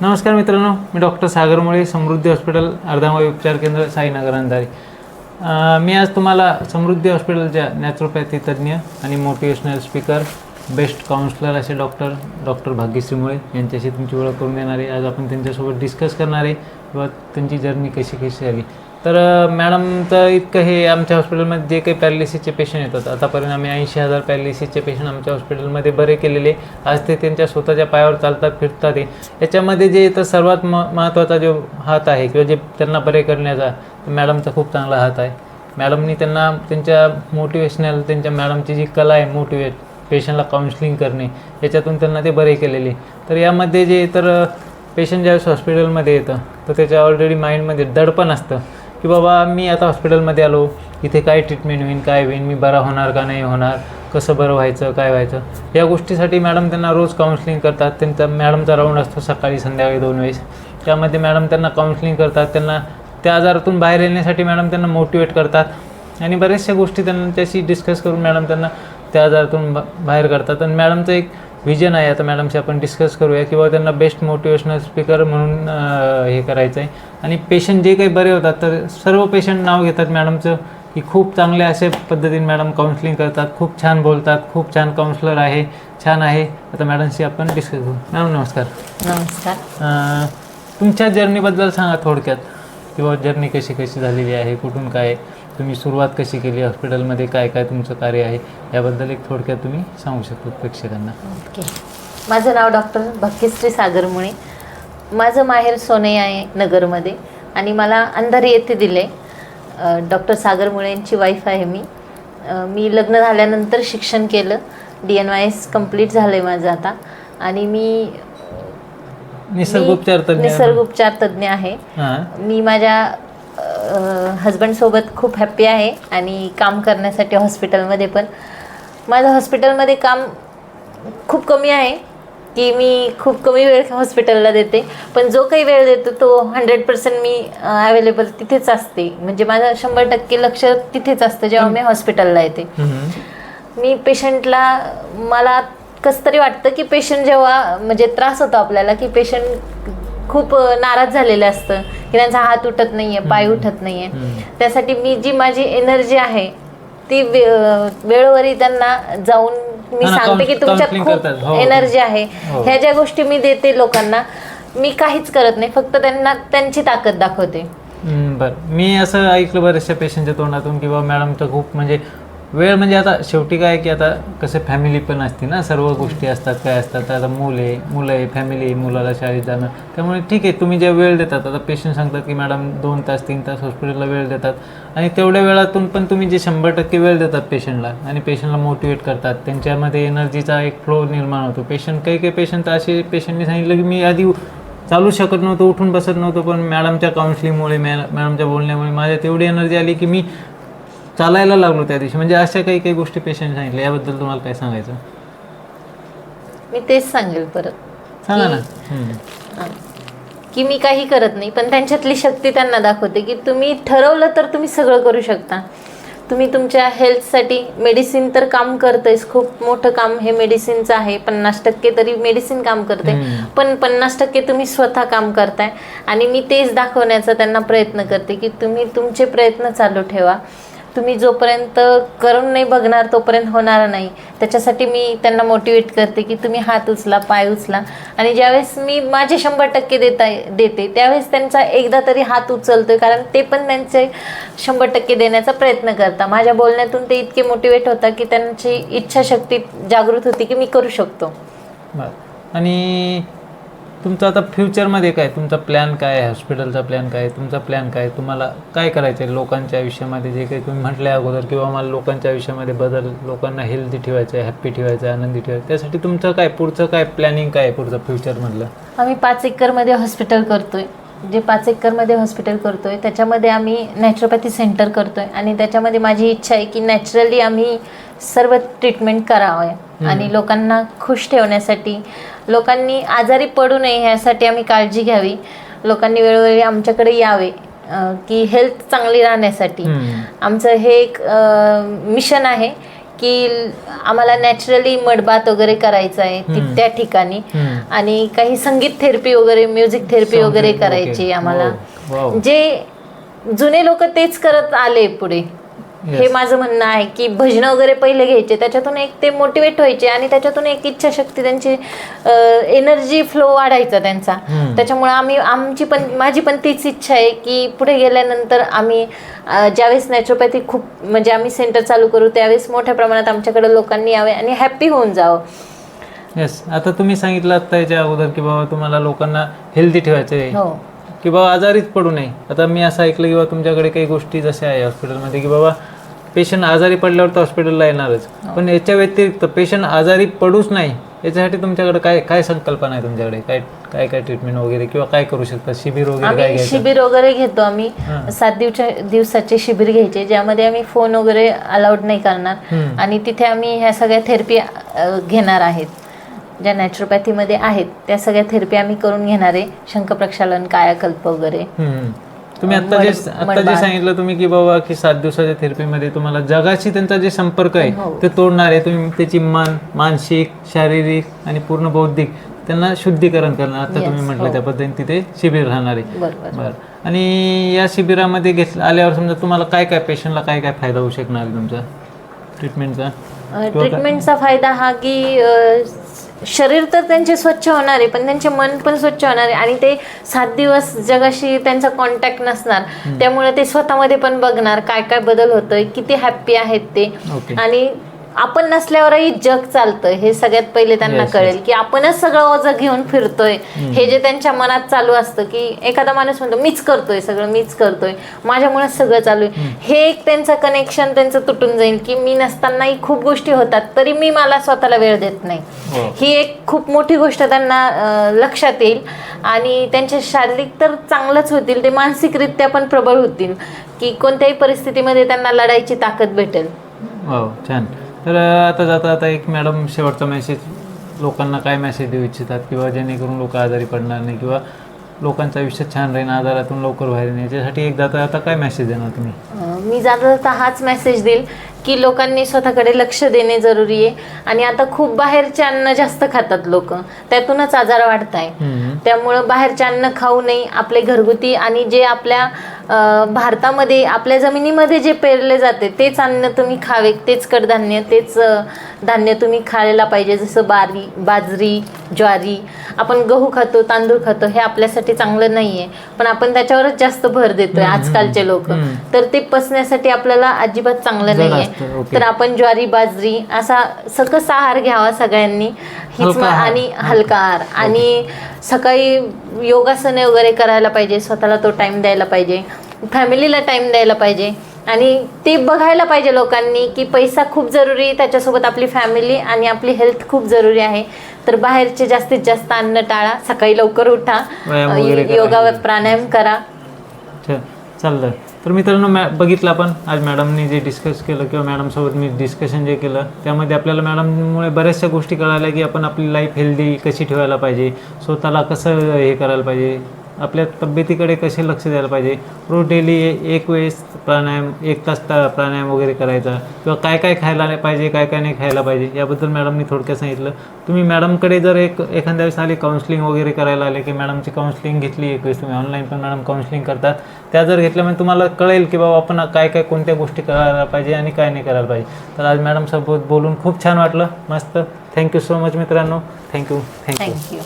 नमस्कार मित्रांनो मी डॉक्टर सागर मुळे समृद्धी हॉस्पिटल अर्धामावी उपचार केंद्र साईनगर अंधारी. मी आज तुम्हाला समृद्धी हॉस्पिटलच्या नॅचरोपॅथी तज्ज्ञ आणि मोटिवेशनल स्पीकर बेस्ट काउन्सलर असे डॉक्टर डॉक्टर भाग्यश्री मुळे यांच्याशी तुमची ओळख करून देणार. आहे आज आपण त्यांच्यासोबत डिस्कस करणार आहे किंवा त्यांची जर्नी कशी कशी झाली तर मॅडम मॅडमचं इतकं हे आमच्या हॉस्पिटलमध्ये जे काही पॅरालिसिसचे पेशंट येतात आतापर्यंत आम्ही ऐंशी हजार पॅरालिसिसचे पेशंट आमच्या हॉस्पिटलमध्ये बरे केलेले. आज ते त्यांच्या स्वतःच्या पायावर चालतात फिरतात. याच्यामध्ये जे तर सर्वात म महत्त्वाचा जो हात आहे किंवा जे त्यांना बरे करण्याचा मॅडमचा खूप चांगला हात आहे. मॅडमनी त्यांना त्यांच्या मोटिवेशनल त्यांच्या मॅडमची जी कला आहे मोटिवेट पेशंटला काउन्सिलिंग करणे याच्यातून त्यांना ते बरे केलेले. तर यामध्ये जे तर पेशंट ज्यावेळेस हॉस्पिटलमध्ये येतं तर त्याच्या ऑलरेडी माइंडमध्ये दडपण असतं. की बाबा मी आता हॉस्पिटलमध्ये आलो इथे काय ट्रीटमेंट होईल काय होईन मी बरा होणार का नाही होणार कसं बरं व्हायचं काय व्हायचं? या गोष्टीसाठी मॅडम त्यांना रोज काउन्सिलिंग करतात. त्यांचा मॅडमचा राऊंड असतो सकाळी संध्याकाळी दोन वेळेस. त्यामध्ये मॅडम त्यांना काउन्सिलिंग करतात. त्यांना त्या आजारातून बाहेर येण्यासाठी मॅडम त्यांना मोटिवेट करतात. आणि बऱ्याचशा गोष्टी त्यांच्याशी डिस्कस करून मॅडम त्यांना त्या आजारातून बा बाहेर करतात आणि मॅडमचं एक विजन आहे. आता मॅडमशी आपण डिस्कस करूया किंवा त्यांना बेस्ट मोटिवेशनल स्पीकर म्हणून हे करायचं आहे आणि पेशंट जे काही बरे होतात तर सर्व पेशंट नाव घेतात मॅडमचं की खूप चांगले असे पद्धतीने मॅडम काउन्सिलिंग करतात. खूप छान बोलतात खूप छान काउन्सलर आहे छान आहे. आता मॅडमशी आपण डिस्कस करू. मॅडम नमस्कार. नमस्कार. तुमच्या जर्नीबद्दल सांगा थोडक्यात. किंवा जर्नी कशी कशी झालेली आहे कुठून काय? तुम्ही सुरुवात कशी केली? हॉस्पिटलमध्ये काय काय तुमचं कार्य आहे? याबद्दल एक थोडक्यात तुम्ही सांगू शकता प्रेक्षकांना. ओके. माझं नाव डॉक्टर भक्तिश्री सागरमुळे माझं माहेर सोने आहे नगरमध्ये आणि मला अंधारी येथे दिले. डॉक्टर सागरमुळे यांची वाईफ आहे मी. मी लग्न झाल्यानंतर शिक्षण केलं. D N Y S complete झालं आहे माझं आता. आणि मी निसर्गोपचार निसर्गोपचार तज्ज्ञ आहे. मी माझ्या हजबंडसोबत खूप हॅप्पी आहे आणि काम करण्यासाठी हॉस्पिटलमध्ये पण. माझं हॉस्पिटलमध्ये काम खूप कमी आहे की मी खूप कमी वेळ हॉस्पिटलला देते. पण जो काही वेळ देतो तो हंड्रेड पर्सेंट मी अवेलेबल तिथेच असते. म्हणजे माझं शंभर टक्के लक्ष तिथेच असतं जेव्हा मी हॉस्पिटलला येते. मी पेशंटला मला कसं तरी वाटतं की पेशंट जेव्हा म्हणजे त्रास होतो आपल्याला की पेशंट खूप नाराज झालेलं असतं. की त्यांचा हात उठत नाहीये पाय उठत नाहीये. त्यासाठी मी जी माझी एनर्जी आहे ती वेळोवेळी त्यांना जाऊन मी हा सांगते की तुमच्यात खूप करतात. हो. एनर्जी आहे. हो. ह्या ज्या गोष्टी मी देते लोकांना मी काहीच करत नाही. फक्त त्यांना त्यांची ताकद दाखवते. बरं. मी असं ऐकलं बऱ्याचशा पेशंटच्या तोंडातून की बाबा मॅडम तर खूप म्हणजे वेळ म्हणजे आता शेवटी काय की आता कसं फॅमिली पण असते ना सर्व गोष्टी असतात काय असतात आता मूल आहे मुलं आहे फॅमिली आहे मुलाला शाळेत जाणं. त्यामुळे ठीक आहे तुम्ही जे वेळ देतात आता पेशंट सांगतात की मॅडम दोन तास तीन तास हॉस्पिटलला वेळ देतात. आणि तेवढ्या वेळातून पण तुम्ही जे शंभर टक्के वेळ देतात पेशंटला आणि पेशंटला मोटिवेट करतात त्यांच्यामध्ये एनर्जीचा एक फ्लो निर्माण होतो. पेशंट काही काही पेशंट असे पेशंटने सांगितलं की मी आधी चालू शकत नव्हतं उठून बसत नव्हतो पण मॅडमच्या काउन्सिलिंगमुळे मॅ मॅडमच्या बोलण्यामुळे माझ्या तेवढी एनर्जी आली की मी चालायला लागलो त्या दिवशी. म्हणजे अशा काही काही गोष्टी पेशंट सांगितल्या. याबद्दल तुम्हाला काय सांगायचं? मी तेच सांगेल परत. सांगा ना. की- हम्म. हां. की मी काही करत नाही पण त्यांच्यातली शक्ती त्यांना दाखवते की तुम्ही ठरवलं तर तुम्ही सगळं करू शकता. तुम्ही तुमच्या हेल्थसाठी मेडिसिन तर काम करतेच खूप मोठं काम हे मेडिसिनचं आहे. पन्नास टक्के तरी मेडिसिन काम करते हम्म. पण पन्नास टक्के तुम्ही स्वतः काम करताय. आणि मी तेच दाखवण्याचा त्यांना प्रयत्न करते की तुम्ही तुमचे प्रयत्न चालू ठेवा. तुम्ही जोपर्यंत करून नाही बघणार तोपर्यंत होणार नाही. त्याच्यासाठी मी त्यांना मोटिवेट करते की तुम्ही हात उचला पाय उचला. आणि ज्यावेळेस मी माझे शंभर टक्के देता देते त्यावेळेस त्यांचा एकदा तरी हात उचलतोय कारण ते पण त्यांचे शंभर टक्के देण्याचा प्रयत्न करता माझ्या बोलण्यातून ते इतके मोटिवेट होता की त्यांची इच्छाशक्ती जागृत होती की मी करू शकतो. आणि तुमचं आता फ्युचरमध्ये काय? तुमचा प्लॅन काय? आहे हॉस्पिटलचा प्लॅन काय? आहे तुमचा प्लॅन काय? तुम्हाला काय करायचं आहे लोकांच्या आयुष्यामध्ये? जे काही तुम्ही म्हटल्या अगोदर किंवा मला लोकांच्या आयुष्यामध्ये बदल लोकांना हेल्दी ठेवायचं आहे हॅप्पी ठेवायचं आहे आनंदी ठेवायचं त्यासाठी तुमचं काय? पुढचं काय प्लॅनिंग काय आहे पुढचं फ्युचरमधलं आम्ही पाच एकरमध्ये हॉस्पिटल करतोय. जे पाच एकरमध्ये हॉस्पिटल करतोय त्याच्यामध्ये आम्ही नॅचरोपॅथी सेंटर करतोय. आणि त्याच्यामध्ये माझी इच्छा आहे की नॅचरली आम्ही सर्व ट्रीटमेंट करावं. आणि लोकांना खुश ठेवण्यासाठी लोकांनी आजारी पडू नये ह्यासाठी आम्ही काळजी घ्यावी लोकांनी वेळोवेळी आमच्याकडे यावे की हेल्थ चांगली राहण्यासाठी. आमचं हे एक मिशन आहे की आम्हाला नॅचरली मडबात वगैरे करायचं आहे. त्या ठिकाणी. आणि काही संगीत थेरपी वगैरे म्युझिक थेरपी वगैरे करायची. आम्हाला. जे जुने लोक तेच करत आले पुढे हे. माझं म्हणणं आहे की भजनं वगैरे पहिले घ्यायचे त्याच्यातून एक ते मोटिवेट व्हायचे आणि त्याच्यातून एक इच्छाशक्ती त्यांची एनर्जी फ्लो वाढायचा त्यांचा. त्याच्यामुळे आम्ही आमची पण माझी पण तीच इच्छा आहे की पुढे गेल्यानंतर आम्ही ज्यावेळेस नॅचरोपॅथी खूप म्हणजे आम्ही सेंटर चालू करू त्यावेळेस मोठ्या प्रमाणात आमच्याकडे लोकांनी यावे आणि हॅप्पी होऊन जावं. येस आता तुम्ही सांगितलं आता याच्या अगोदर की बाबा तुम्हाला लोकांना हेल्दी ठेवायचं आहे. हो. की बाबा आजारीच पडू नये. आता मी असं ऐकलं की बाबा तुमच्याकडे काही गोष्टी जशा आहे हॉस्पिटलमध्ये की बाबा पेशंट आजारी पडल्यावर तर हॉस्पिटलला येणारच. पण याच्या व्यतिरिक्त पेशंट आजारी पडूच नाही याच्यासाठी तुमच्याकडे काय काय संकल्पना आहे तुमच्याकडे? काय काय काय ट्रीटमेंट वगैरे किंवा काय करू शकता? शिबिर वगैरे काय आम्ही घ्यायचं? शिबिर वगैरे घेतो आम्ही. हां. सात दिवसा दिवसाचे शिबिर घ्यायचे ज्यामध्ये आम्ही फोन वगैरे अलाउड नाही करणार. हम्म. आणि तिथे आम्ही ह्या सगळ्या थेरपी घेणार आहेत. ज्या नॅचरोपॅथीमध्ये आहेत त्या सगळ्या थेरपी आम्ही करून घेणार आहे. शंखप्रक्षालन कायाकल्प वगैरे. हम्म. तुम्ही आता जे आता जे. सांगितलं तुम्ही की बाबा की सात दिवसाच्या थेरपीमध्ये तुम्हाला जगाशी त्यांचा जे संपर्क आहे हो. ते तोडणार आहे. तुम्ही त्याची मन मानसिक शारीरिक आणि पूर्ण बौद्धिक त्यांना शुद्धीकरण करणार. आता तुम्ही म्हटलं हो. त्या पद्धतीने तिथे शिबिर राहणार आहे. बरं आणि या शिबिरामध्ये घेत आल्यावर समजा तुम्हाला काय काय पेशंटला काय काय फायदा होऊ शकणार तुमचा? ट्रीटमेंटचा ट्रीटमेंटचा फायदा हा की शरीर तर त्यांचे स्वच्छ होणार आहे पण त्यांचे मन पण स्वच्छ होणार आहे आणि ते सात दिवस जगाशी त्यांचा कॉन्टॅक्ट नसणार. त्यामुळे ते स्वतःमध्ये पण बघणार काय काय बदल होतोय किती हॅप्पी आहेत ते. आणि आपण नसल्यावरही जग चालतं. हे सगळ्यात पहिले त्यांना Yes, कळेल की आपणच सगळं ओझं घेऊन फिरतोय. हे जे त्यांच्या मनात चालू असतं की एखादा माणूस म्हणतो मीच करतोय सगळं मीच करतोय. माझ्यामुळेच सगळं चालू आहे. हे एक त्यांचं कनेक्शन त्यांचं तुटून जाईल की मी नसतानाही खूप गोष्टी होतात तरी मी मला स्वतःला वेळ देत नाही. हो. ही एक खूप मोठी गोष्ट त्यांना अं, लक्षात येईल. आणि त्यांचे शारीरिक तर चांगलंच होतील ते मानसिकरित्या पण प्रबळ होतील की कोणत्याही परिस्थितीमध्ये त्यांना लढायची ताकद भेटेल. हो छान. तर आता जाता आता एक मॅडम शेवटचा मेसेज लोकांना काय मेसेज देऊ इच्छितात किंवा जेणेकरून लोक आजारी पडणार नाही किंवा लोकांचं आयुष्य छान राहील आजारातून लवकर बाहेर येण्याच्यासाठी एक जाता आता काय मेसेज देणार तुम्ही? मी जाता जाता हाच मेसेज देईल की लोकांनी स्वतःकडे लक्ष देणे जरुरी आहे. आणि आता खूप बाहेरचे अन्न जास्त खातात लोक. त्यातूनच आजार वाढत आहे. त्यामुळं बाहेरचे अन्न खाऊ नये. आपले घरगुती आणि जे आपल्या भारतामध्ये आपल्या जमिनीमध्ये जे पेरले जाते तेच अन्न तुम्ही खावे. तेच कडधान्य तेच धान्य तुम्ही खायला पाहिजे. जसं बारी बाजरी ज्वारी. आपण गहू खातो तांदूळ खातो हे आपल्यासाठी चांगलं नाही आहे पण आपण त्याच्यावरच जास्त भर देतोय आजकालचे लोक. तर ते पचण्यासाठी आपल्याला अजिबात चांगलं जड नाही असतं, आहे ओके. तर आपण ज्वारी बाजरी असा सकस आहार घ्यावा सगळ्यांनी. हीच हलका मा- आहार. आणि हलका. आहार. आणि सकाळी योगासने वगैरे करायला पाहिजे. स्वतःला तो टाइम द्यायला पाहिजे. फॅमिलीला टाइम द्यायला पाहिजे. आणि ते बघायला पाहिजे लोकांनी की पैसा खूप जरुरी त्याच्यासोबत आपली फॅमिली आणि आपली हेल्थ खूप जरुरी आहे. तर बाहेरचे जास्तीत जास्त अन्न टाळा. सकाळी लवकर उठा. व्यायाम वगैरे अ, करा. योगा प्राणायाम करा. अच्छा. चाललं तर मित्रांनो मॅ बघितलं आपण आज मॅडमनी जे डिस्कस केलं किंवा मॅडमसोबत मी डिस्कशन जे केलं त्यामध्ये आपल्याला मॅडममुळे बऱ्याचशा गोष्टी कळाल्या की आपण आपली लाईफ हेल्दी कशी ठेवायला पाहिजे स्वतःला कसं हे करायला पाहिजे आपल्या तब्येतीकडे कसे लक्ष द्यायला पाहिजे? रोज डेली एक वेळेस प्राणायाम एक तास ता- प्राणायाम वगैरे करायचा किंवा काय काय खायला पाहिजे काय काय नाही खायला पाहिजे याबद्दल मॅडमनी थोडक्यात सांगितलं. तुम्ही मॅडमकडे जर एक एखाद्या वेळेस आले काउन्सिलिंग वगैरे करायला आले की मॅडमची काउन्सिलिंग घेतली एक वेळेस तुम्ही ऑनलाईन पण मॅडम काउन्सिलिंग करतात. त्या जर घेतल्यामुळे म्हणजे तुम्हाला कळेल की बाबा आपण काय काय कोणत्या गोष्टी करायला पाहिजे आणि काय नाही करायला पाहिजे. तर आज मॅडमसोबत बोलून खूप छान वाटलं. मस्त. थँक्यू सो मच मित्रांनो. Thank you thank you